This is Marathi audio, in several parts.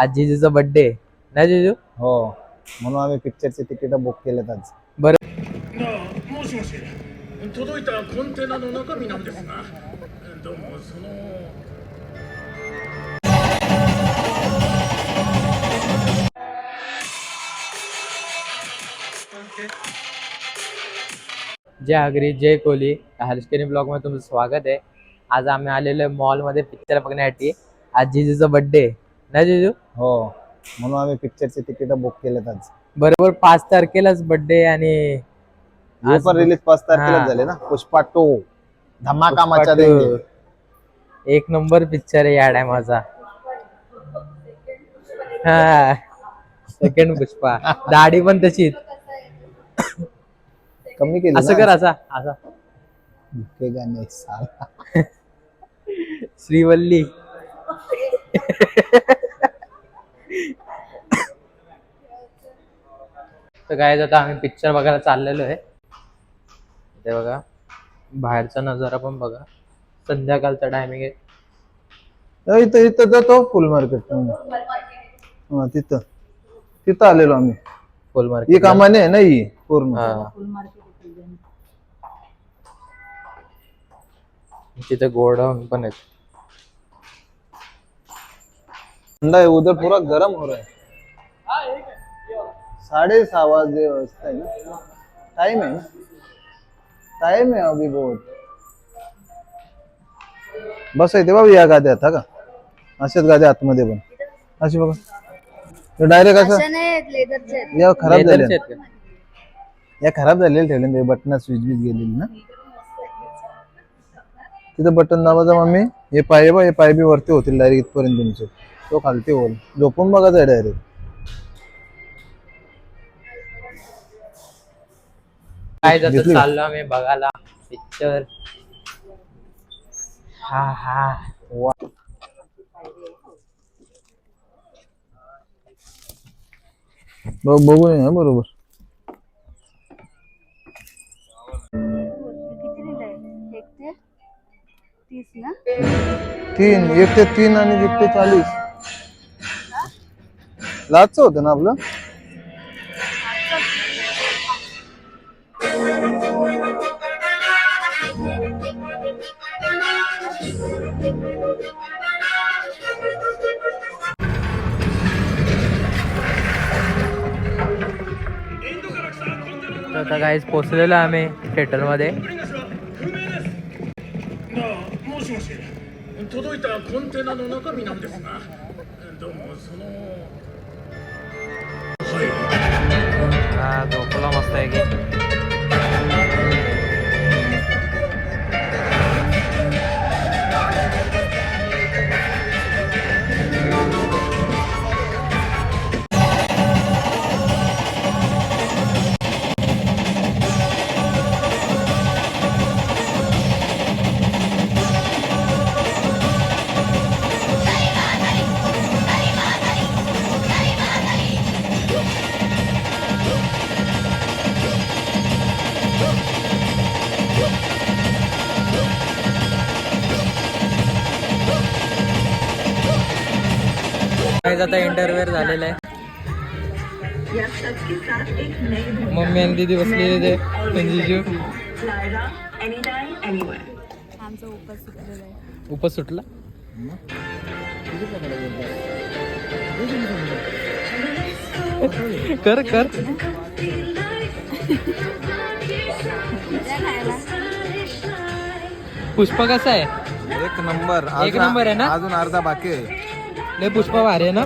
आज जिजूचा बर्थडे ना जिजू हो म्हणून आम्ही पिक्चरचे तिकीट बुक केलेत आज बरं ああもしもし届いたコンテナの中身なんですがどうもその जय आगरी जय कोहली हर्षकेनी ब्लॉग मध्ये तुमचं स्वागत आहे आज आम्ही आलेलो आहे मॉल मध्ये पिक्चर बघण्यासाठी आज जिजूचा बर्थडे ना जिजू? हो. म्हणून आम्ही पिक्चरचे तिकीट बुक केलेत आज. बरोबर पाच तारखेलाच बर्थडे आणि हे पण रिलीज पाच तारखेला. झाले ना? पुष्पा टू. धमाका मचा. देंगे एक नंबर पिक्चर आहे या टायमाचा हा. सेकंड पुष्पा. दाढी पण तशीच. कमी केली असं कर असा असा. हे गाणे साला. श्रीवल्ली. तर काय आता आम्ही पिक्चर बघायला चाललेलो आहे. ते बघा बाहेरचा नजारा पण बघा. संध्याकाळचा टायमिंग आहे. इथं इथं जातो फुल मार्केट हा तिथं. तिथं आलेलो आम्ही. फुल ही मार्केट कामाने आहे ना ही पूर्ण. तिथे गोडाऊन पण आहेत है उधर पूरा गर्म हो रहा है. साढ़े सहा वाजे वाजता है ना? टाइम है ना? टाइम है अभी बहुत. बस आहे ते बाबा या गाद्या आता का? अशाच गाद्या आतमध्ये पण. अशी बघा. डायरेक्ट असं. या खराब झाले? या खराब झालेले ठेवले ते बटन स्विच बीच गेलेली ना. तिथं बटन दाबाचा मम्मी. हे पाय बा हे पाय बी वरती होतील डायरेक्ट इथपर्यंत तुमचे. तो खालती होईल झोपून बघायचं आहे डायरेक्ट काय जातं? चाललो आम्ही बघायला. पिक्चर हा हा. बघू नये बरोबर ना तीन एक ते तीन आणि एक ते चाळीस. लाजचं होतं ना आपलं? आता काहीच पोचलेलो आम्ही थिएटरमध्ये हा झोपला मस्त आहे की काय आता इंटरव्ह्यू झालेला आहे. मम्मी आणि दीदी बसलेले ते संजीजू उपास सुटला? कर कर. पुष्पा कसा आहे? एक नंबर. एक नंबर आहे ना? अजून अर्धा बाकी आहे. लय पुष्पा भारी आहे ना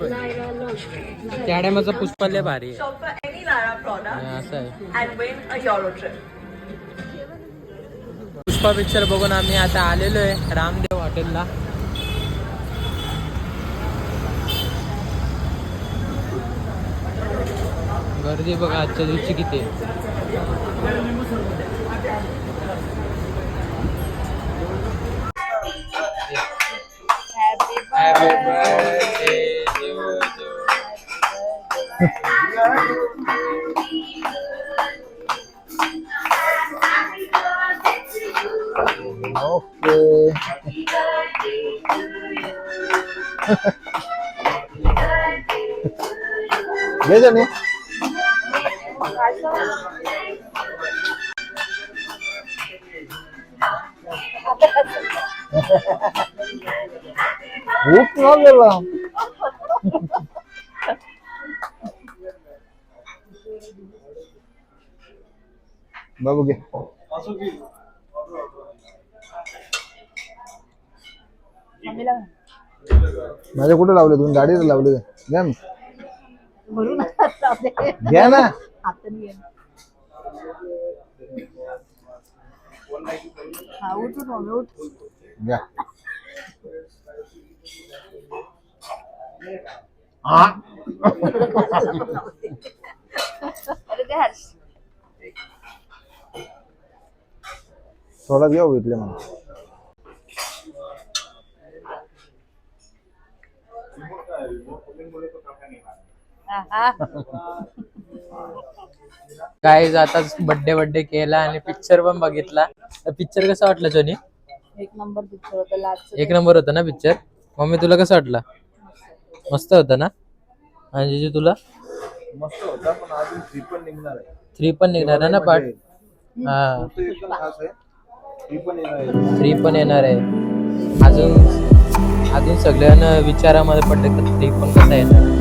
त्या टायमाचा पुष्पा लय भारी आहे for any Lara product हा, असं आहे and win a Euro trip. Pushpa picture बघून आम्ही आता आलेलो आहे रामदेव हॉटेलला गर्दी बघा आजच्या दिवशी किती आहे. Happy birthday to you. okay. भूक लागेला बाबू घे माझ्या कुठे लावले तुम्ही गाडीला लावले घ्या ना. भरून हाताने घ्या ना घे. हा उठ उठ मम्मी उठ घ्या अरे ते हर्ष थोडा घेऊ घेतले मला. हा हा. काय आताच बड्डे बड्डे केला आणि पिक्चर पण बघितला. पिक्चर कसा वाटला सोनी एक नंबर पिक्चर होता एक नंबर होता ना पिक्चर मम्मी तुला कसं वाटला? मस्त होता ना? आणि जीजू तुला? मस्त होता पण अजून थ्री पण निघणार आहे. थ्री पण निघणार आहे ना पार्ट हा. तो एकदम खास आहे. थ्री पण येणार आहे. थ्री पण येणार आहे अजून अजून सगळ्यांना विचारामध्ये पडले तर थ्री पण कसा येणार?